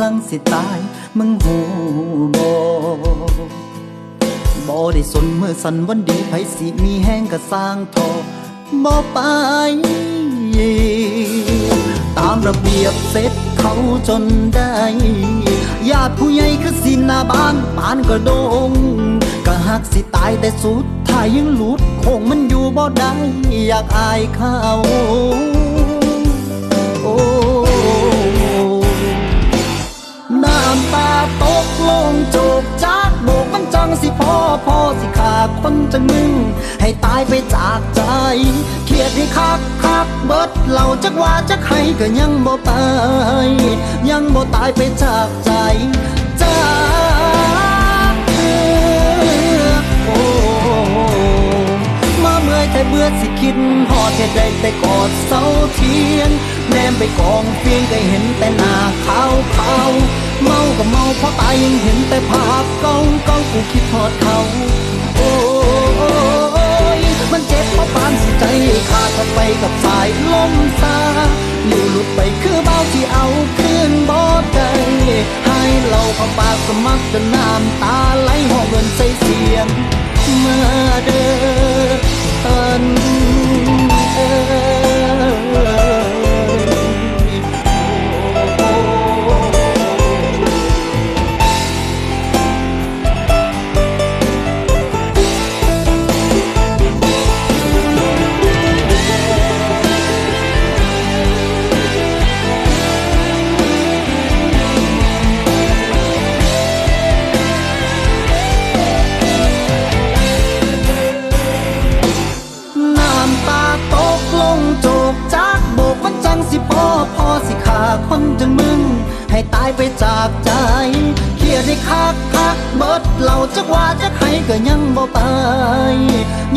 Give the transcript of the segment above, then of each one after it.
ำลังสิตาย มึงหูบ่บ่ได้สนเมื่อสันวันดีไผสิมีแห้งกะสร้างทอบ่ไป ตามระเบียบเสร็จเขาจนได้ญาติผู้ใหญ่คือสินหน้าบ้านปานกระโดงก็หักสิตายแต่สุดท้ายยังหลุดคงมันอยู่บ่ได้อยากอายเขา กจากโบกมันจังสิพอพอสิขาดคนจังมึง ให้ตายไปจากใจ เครียดให้คักคักเบิดเหล่าจักว่าจักให้ก็ยังบ่ไปยังบ่ตายไปจากใจจากเธอโอ้มาเมื่อยแต่เบื่อสิคิดหอดเหตุใดแต่กอดเสาเทียน แนมไปกองเพียงก็เห็นแต่หน้าขาวขาว เมาก็เมาเพราะตายยังเห็นแต่ภาพกองกองกูคิดทอดเขาโอ้ยมันเจ็บเพราะปานสิใจขาดเข้าไปกับสายลมซาอยู่หลุดไปคือเบาที่เอาคืนบ่ได้ให้เราเข้าปากสมัครจนน้ำตาไหลห้องเคักคักเบิดเหล่าจักว่าจักให้ก็ยังบ่ไป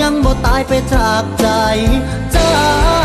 ยังบ่ตายไปจากใจจา